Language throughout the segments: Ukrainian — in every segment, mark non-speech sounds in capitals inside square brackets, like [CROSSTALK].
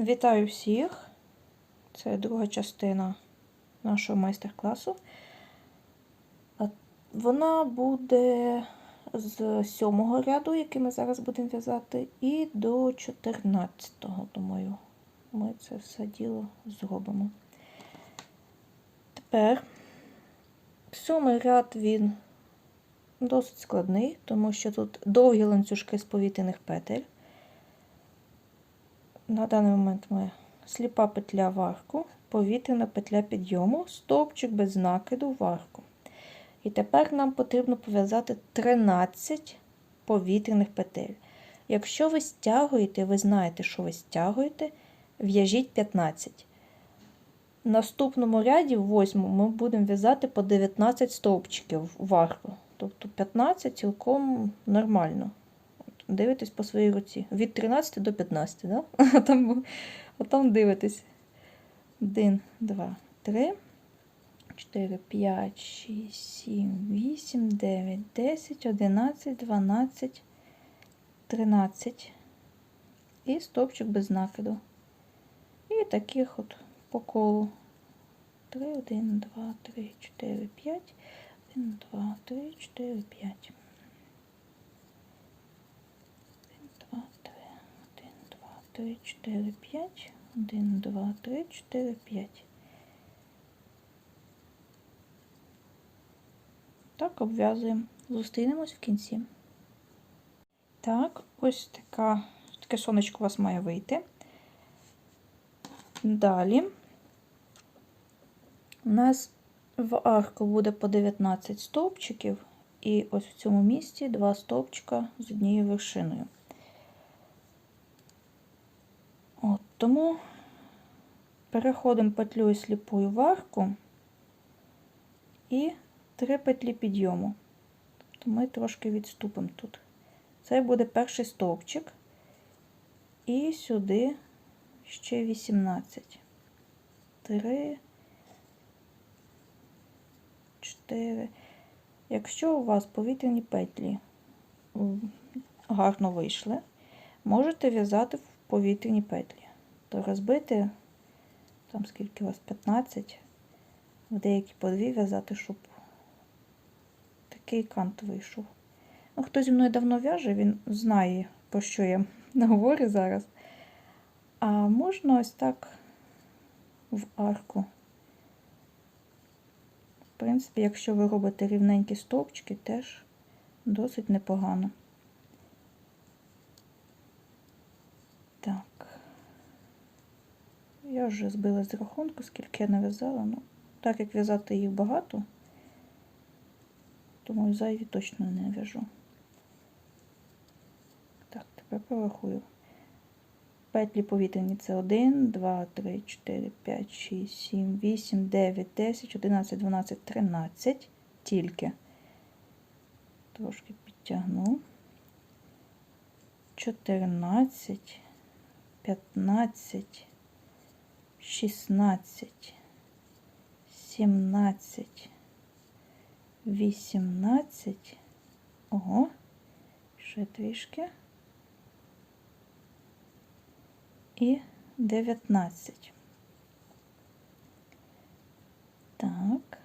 Вітаю всіх! Це друга частина нашого майстер-класу. Вона буде з сьомого ряду, який ми зараз будемо в'язати, і до 14-го, думаю, ми це все діло зробимо. Тепер сьомий ряд він досить складний, тому що тут довгі ланцюжки з повітряних петель. На даний момент ми сліпа петля в арку, повітряна петля підйому, стовпчик без накиду в арку. І тепер нам потрібно пов'язати 13 повітряних петель. Якщо ви стягуєте, ви знаєте, що ви стягуєте, в'яжіть 15. В наступному ряді, в восьмому, ми будемо в'язати по 19 стовпчиків в арку. Тобто 15 цілком нормально. Дивитесь по своїй руці. Від 13 до 15, да? [LAUGHS] А там, а там дивитесь. 1, 2, 3, 4, 5, 6, 7, 8, 9, 10, 11, 12, 13. І стовпчик без накиду. І таких от по колу. 3, 1, 2, 3, 4, 5, 1, 2, 3, 4, 5. 2, 3, 1, 2, 3, 4, 5, 1, 2, 3, 4, 5. Так, обв'язуємо. Зустрінемось в кінці. Так, ось така, таке сонечко у вас має вийти. Далі у нас в арку буде по 19 стовпчиків, і ось в цьому місці два стовпчика з однією вершиною. От, Тому переходимо петлю сліпою в арку і три петлі підйому. Тобто ми трошки відступимо тут. Це буде перший стовпчик, і сюди ще 18. 3, 4. Якщо у вас повітряні петлі гарно вийшли, можете в'язати в повітряні петлі, то розбити, там скільки у вас 15, в деякі по дві в'язати, щоб такий кант вийшов. Ну, Хто зі мною давно в'яже, він знає, про що я [LAUGHS] говорю зараз. А можна ось так в арку. В принципі, якщо ви робите рівненькі стовпчики, теж досить непогано. Так, я вже збила з рахунку, скільки я нав'язала. Ну, так як в'язати їх багато, тому зайві точно не в'яжу. Так, тепер порахую. Петлі повітряні це 1, 2, 3, 4, 5, 6, 7, 8, 9, 10, 11, 12, 13. Тільки. Трошки підтягну. 14, 15, 16, 17, 18. Ого, ще трішки. І 19. Так.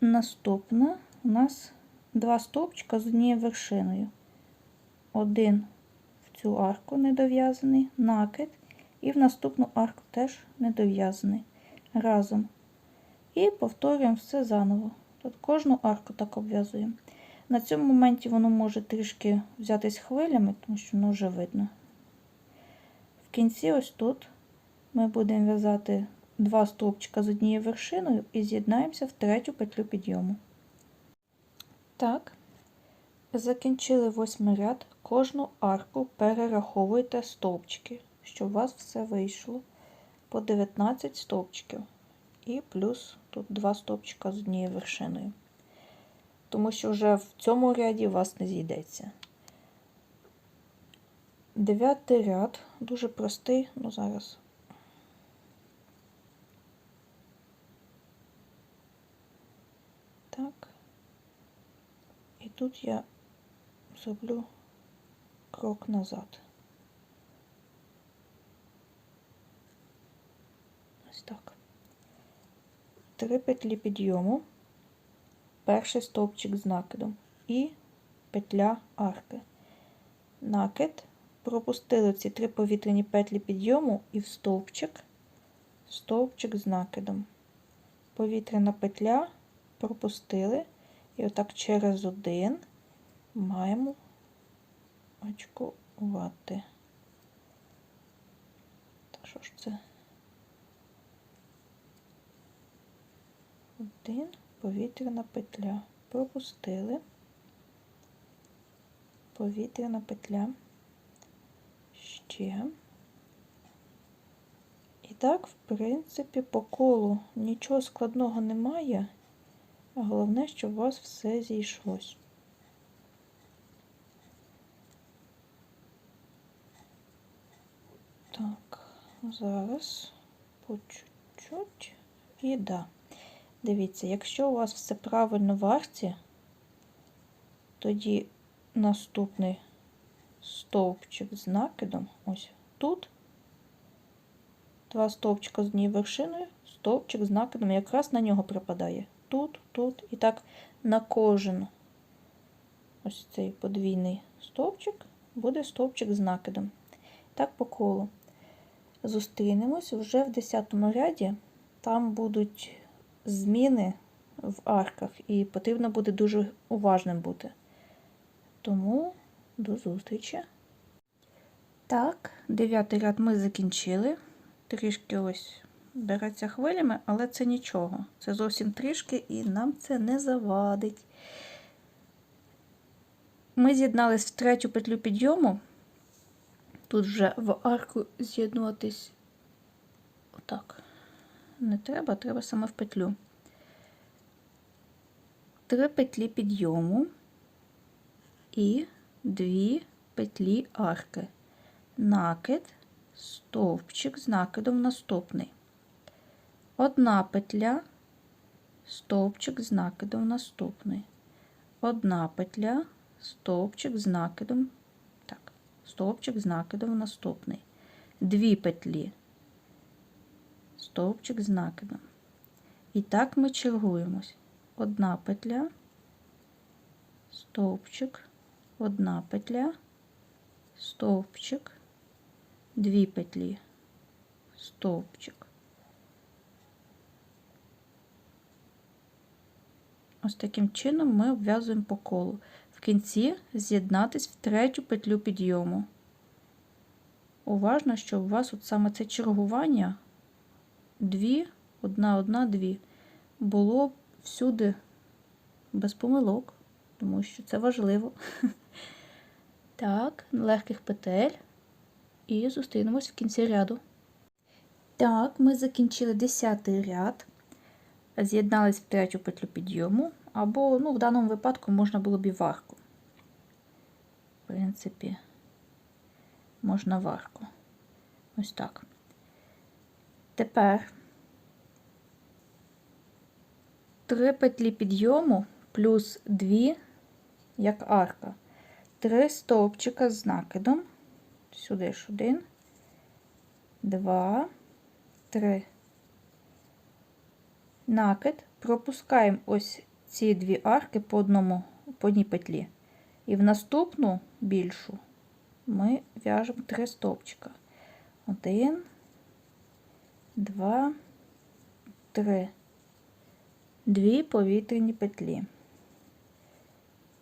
Наступна у нас два стовпчика з однією вершиною. Один в цю арку недов'язаний, накид, і в наступну арку теж недов'язаний разом. І повторюємо все заново. Тут кожну арку так обв'язуємо. На цьому моменті воно може трішки взятись хвилями, тому що воно вже видно. В кінці, ось тут, ми будемо в'язати два стовпчика з однією вершиною і з'єднаємося в третю петлю підйому. Так, закінчили восьмий ряд. Кожну арку перераховуйте стовпчики, щоб у вас все вийшло по 19 стовпчиків. І плюс тут два стовпчика з однією вершиною тому що вже в цьому ряді у вас не зійдеться. Дев'ятий ряд, дуже простий, ну зараз. Так. І тут я зроблю крок назад. Три петлі підйому, перший стовпчик з накидом і петля арки. Накид, пропустили ці три повітряні петлі підйому і в стовпчик, стовпчик з накидом. Повітряна петля пропустили, і отак через один маємо очкувати. Що ж це? Один, повітряна петля. Пропустили. Повітряна петля. Ще. І так, в принципі, по колу нічого складного немає. А головне, щоб у вас все зійшлось. Так, зараз по чуть-чуть і да. Дивіться, якщо у вас все правильно в арці, тоді наступний стовпчик з накидом, ось тут, два стовпчика з однією вершиною, стовпчик з накидом якраз на нього припадає. Тут, тут і так на кожен ось цей подвійний стовпчик буде стовпчик з накидом. Так по колу. Зустрінемось вже в 10 ряді. Там будуть зміни в арках, і потрібно буде дуже уважним бути. Тому до зустрічі. Так, дев'ятий ряд ми закінчили. Трішки ось береться хвилями, але це нічого. Це зовсім трішки і нам це не завадить. Ми з'єднались в третю петлю підйому. Тут вже в арку з'єднуватись отак. Не треба, треба саме в петлю. Три петлі підйому і дві петлі арки. Накид, стовпчик з накидом наступний. Одна петля, стовпчик з накидом наступний. Одна петля, стовпчик з накидом. Так, стовпчик з накидом наступний. Дві петлі, стовпчик з накидом. І так ми чергуємось. Одна петля, стовпчик, одна петля, стовпчик, дві петлі, стовпчик. Ось таким чином ми обв'язуємо по колу. В кінці з'єднатись в третю петлю підйому. Уважно, щоб у вас от саме це чергування дві, одна, одна, дві, було всюди без помилок, тому що це важливо. [LAUGHS] Так, легких петель. І зустрінемось в кінці ряду. Так, ми закінчили 10 ряд, з'єднались в третю петлю підйому, або, ну, в даному випадку можна було б і варку. В принципі, можна варку. Ось так. Тепер три петлі підйому плюс дві, як арка. Три стовпчика з накидом. Сюди ж один, два, три. Накид. Пропускаємо ось ці дві арки по одному, по одній петлі. І в наступну більшу ми в'яжемо три стовпчика. Один, два, три. Дві повітряні петлі.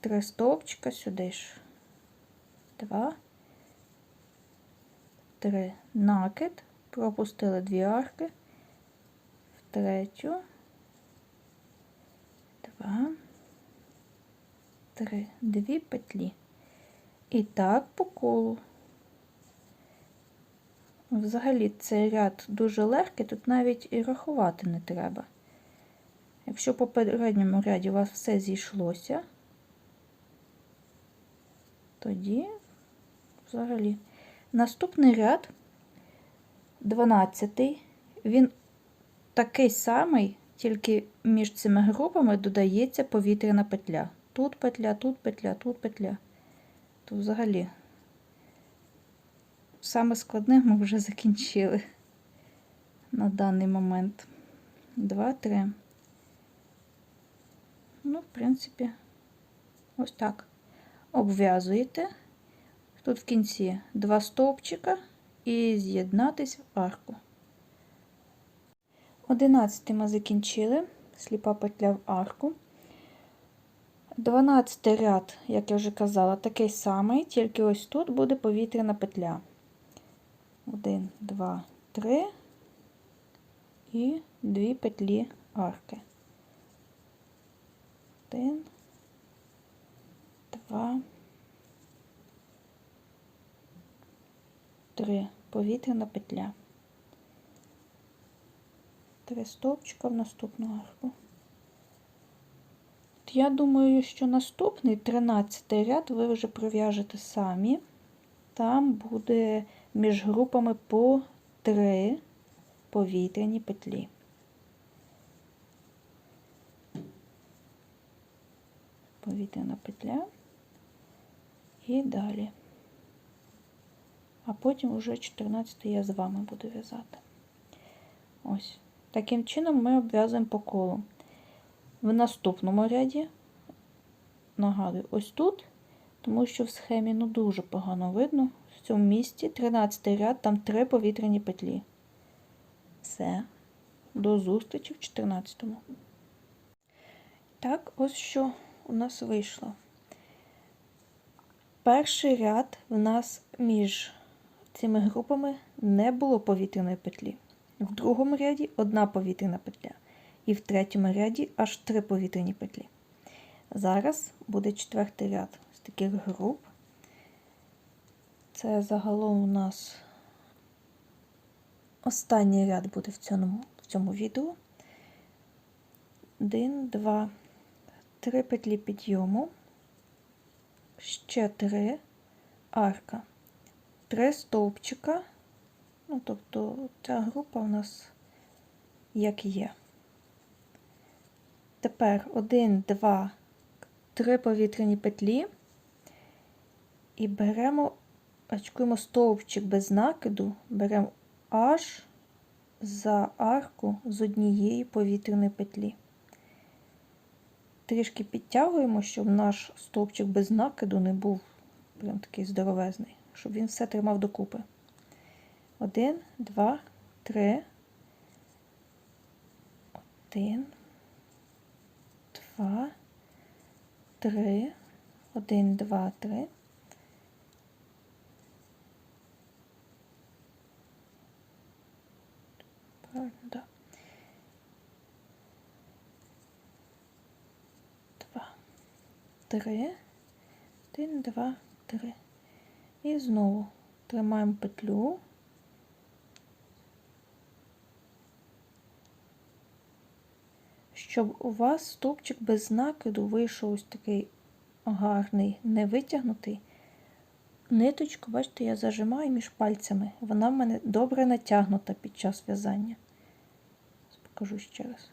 Три стовпчика сюди ж. Два, три. Накид. Пропустили дві арки. В третю. Два, три, дві петлі. І так по колу. Взагалі цей ряд дуже легкий, тут навіть і рахувати не треба. Якщо в попередньому ряді у вас все зійшлося, тоді взагалі наступний ряд, 12, він такий самий, тільки між цими групами додається повітряна петля. Тут петля, тут петля, тут петля. То взагалі саме складне ми вже закінчили. на даний момент. Два, три. Ну, в принципі, ось так. Обв'язуєте. Тут в кінці два стовпчика і з'єднатись в арку. Одинадцятий ми закінчили. Сліпа петля в арку. 12 ряд, як я вже казала, такий самий, тільки ось тут буде повітряна петля. 1, 2, 3 і 2 петлі арки. 1, 2, 3. Повітряна петля. Три стовпчика в наступну арку. Я думаю, що наступний 13 ряд ви вже пров'яжете самі. Там буде між групами по 3 повітряні петлі. Повітряна петля і далі. А потім вже 14 я з вами буду в'язати. Ось. Таким чином ми обв'язуємо по колу. В наступному ряді, нагадую, ось тут, тому що в схемі ну дуже погано видно. В цьому місці 13 ряд, там 3 повітряні петлі. Все. До зустрічі в 14-му. Так, ось що у нас вийшло. Перший ряд в нас між цими групами не було повітряної петлі. В другому ряді одна повітряна петля. І в третьому ряді аж три повітряні петлі. Зараз буде четвертий ряд з таких груп. Це загалом у нас останній ряд буде в цьому, в цьому відео. Один, два, три петлі підйому, ще три арка, три стовпчика. Ну, тобто ця група у нас як є. Тепер 1, 2, 3 повітряні петлі і беремо, очкуємо стовпчик без накиду, беремо аж за арку з однієї повітряної петлі. Трішки підтягуємо, щоб наш стовпчик без накиду не був прям такий здоровезний, щоб він все тримав докупи. Один, два, три. Один, два, три. Один, два, три. Правильно, да. 3, 1, 2, 3. І знову тримаємо петлю. Щоб у вас стовпчик без накиду вийшов ось такий гарний, не витягнутий. Ниточку, бачите, я зажимаю між пальцями. Вона в мене добре натягнута під час в'язання. Покажу ще раз.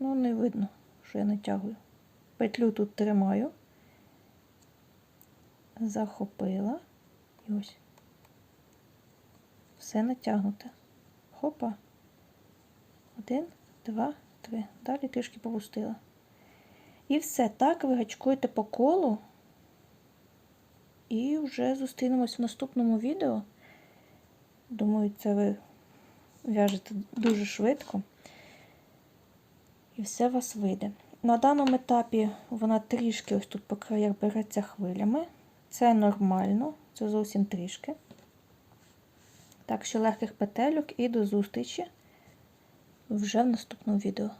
Ну, не видно, що я натягую. Петлю тут тримаю захопила і ось. Все натягнуте. Хопа. Один, два, три. Далі трішки попустила. І все так ви гачкуєте по колу. І вже зустрінемось в наступному відео. Думаю, це ви в'яжете дуже швидко. І все у вас вийде. На даному етапі вона трішки ось тут по краях береться хвилями. Це нормально, це зовсім трішки. Так що легких петельок і до зустрічі вже в наступному відео.